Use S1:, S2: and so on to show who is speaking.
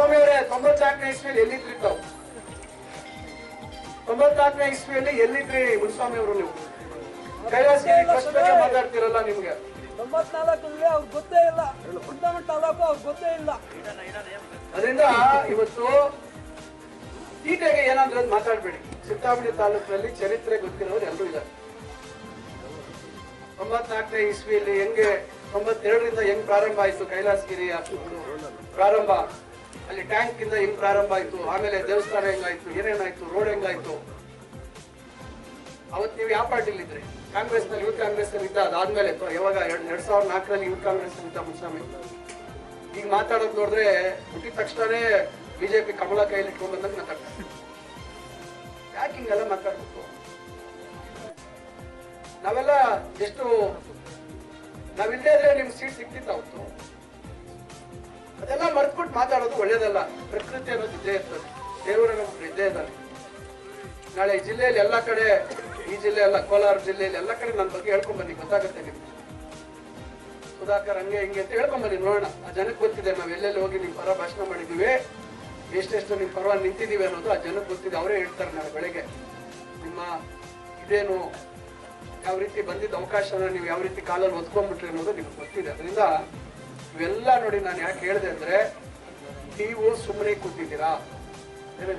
S1: ತೊಂಬತ್ನಾಲ್ಕನೇ ಇಸ್ವಿಯಲ್ಲಿ ಎಲ್ಲಿದ್ರಿ ತಾವು? ತೊಂಬತ್ನಾಲ್ಕನೇ ಇಸ್ವಿಯಲ್ಲಿ ಎಲ್ಲಿದ್ರಿ ಮುನಿಸ್ವಾಮಿ ಅವರು ನೀವು? ಕೈಲಾಸಗಿರಿ ಟ್ರಸ್ಟ್ ಬಗ್ಗೆ ಮಾತಾಡ್ತಿರಲ್ಲ ನಿಮ್ಗೆ.
S2: ತೊಂಬತ್ನಾಲ್ಕಲ್ಲಿ ಗೊತ್ತೇ ಇಲ್ಲ. ತಾಲೂಕು ಗೊತ್ತೇ ಇಲ್ಲ.
S1: ಅದರಿಂದ ಇವತ್ತು ಟೀಟೆಗೆ ಏನಾದ್ರೂ ಮಾತಾಡ್ಬೇಡಿ. ಚಿತ್ತಾಮಣಿ ತಾಲೂಕಿನಲ್ಲಿ ಚರಿತ್ರೆ ಗೊತ್ತಿರೋರು ಎಲ್ಲರೂ ಇದ್ದಾರೆ. ತೊಂಬತ್ನಾಲ್ಕನೇ ಇಸ್ವಿಯಲ್ಲಿ ಹೆಂಗೆ ತೊಂಬತ್ತೆರಡರಿಂದ ಹೆಂಗ್ ಪ್ರಾರಂಭ ಆಯ್ತು ಕೈಲಾಸಗಿರಿ ಪ್ರಾರಂಭ? ಅಲ್ಲಿ ಟ್ಯಾಂಕ್ ಇಂದ ಹೆಂಗ್ ಪ್ರಾರಂಭ ಆಯ್ತು, ಆಮೇಲೆ ದೇವಸ್ಥಾನ ಹೆಂಗಾಯ್ತು, ಏನೇನಾಯ್ತು ರೋಡ್ ಹೆಂಗಾಯ್ತು? ಅವತ್ ನೀವು ಯಾವ ಪಾರ್ಟಿಲಿ ಇದ್ರಿ? ಕಾಂಗ್ರೆಸ್ನಲ್ಲಿ ಯೂತ್ ಕಾಂಗ್ರೆಸ್ನಲ್ಲಿ ಇದ್ದ ಅದಾದ್ಮೇಲೆ ಯಾವಾಗ ಎರಡ್ ಸಾವಿರದ ನಾಲ್ಕರಲ್ಲಿ ಯೂತ್ ಕಾಂಗ್ರೆಸ್ ಅಂತ ಮುನ್ಸ್ವಾಮಿ? ಈಗ ಮಾತಾಡೋದು ನೋಡಿದ್ರೆ ಹುಟ್ಟಿದ ತಕ್ಷಣನೇ ಬಿಜೆಪಿ ಕಮಲ ಕೈಯಲ್ಲಿ ಇಟ್ಕೊಂಡ್ ಬಂದಂಗೆ ಮಾತಾಡ್ತಾರೆ. ಯಾಕೆ ಹಿಂಗೆಲ್ಲ ಮಾತಾಡ್ಬೇಕು? ನಾವೆಲ್ಲ ಎಷ್ಟು ನಾವಿಲ್ಲದೆ ಇದ್ರೆ ನಿಮ್ಗೆ ಸೀಟ್ ಸಿಕ್ತಿತ್ತು ಅವತ್ತು? ಅದೆಲ್ಲ ಒಳ್ಳೇದಲ್ಲ, ಪ್ರಕೃತಿ ಅನ್ನೋದು ಇದ್ದೇ ಇರ್ತದೆ ದೇವರು ನಮ್ಗೆ ಇದ್ದೇ ಇದ್ದಾನೆ ನಾಳೆ ಈ ಜಿಲ್ಲೆಯಲ್ಲಿ ಎಲ್ಲ ಕಡೆ, ಈ ಜಿಲ್ಲೆ ಅಲ್ಲ ಕೋಲಾರ ಜಿಲ್ಲೆಯಲ್ಲಿ ಎಲ್ಲ ಕಡೆ ನನ್ನ ಬಗ್ಗೆ ಹೇಳ್ಕೊಂಡ್ ಬನ್ನಿ, ಗೊತ್ತಾಗುತ್ತೆ ನಿಮ್ಗೆ. ಸುಧಾಕರ್ ಹಂಗೆ ಹಿಂಗೆ ಅಂತ ಹೇಳ್ಕೊಂಡ್ ಬನ್ನಿ, ನೋಡೋಣ. ಆ ಜನಕ್ಕೆ ಗೊತ್ತಿದೆ, ನಾವು ಎಲ್ಲೆಲ್ಲಿ ಹೋಗಿ ನಿಮ್ ಪರ ಭಾಷಣ ಮಾಡಿದೀವಿ ಎಷ್ಟೆಷ್ಟು ನಿಮ್ ಪರ ನಿಂತಿದೀವಿ ಅನ್ನೋದು ಆ ಜನಕ್ಕೆ ಗೊತ್ತಿದೆ, ಅವರೇ ಹೇಳ್ತಾರೆ ನಾಳೆ ಬೆಳಗ್ಗೆ. ನಿಮ್ಮ ಇದೇನು ಯಾವ ರೀತಿ ಬಂದಿದ್ದ ಅವಕಾಶನ ನೀವು ಯಾವ ರೀತಿ ಕಾಲಲ್ಲಿ ಒದ್ಕೊಂಡ್ಬಿಟ್ರಿ ಅನ್ನೋದು ನಿಮ್ಗೆ ಗೊತ್ತಿದೆ. ಅದರಿಂದ ಇವೆಲ್ಲ ನೋಡಿ ನಾನು ಯಾಕೆ ಹೇಳಿದೆ ಅಂದ್ರೆ ನೀವು ಸುಮ್ಮನೆ ಕೂತಿದ್ದೀರಾ? ನನ್ನ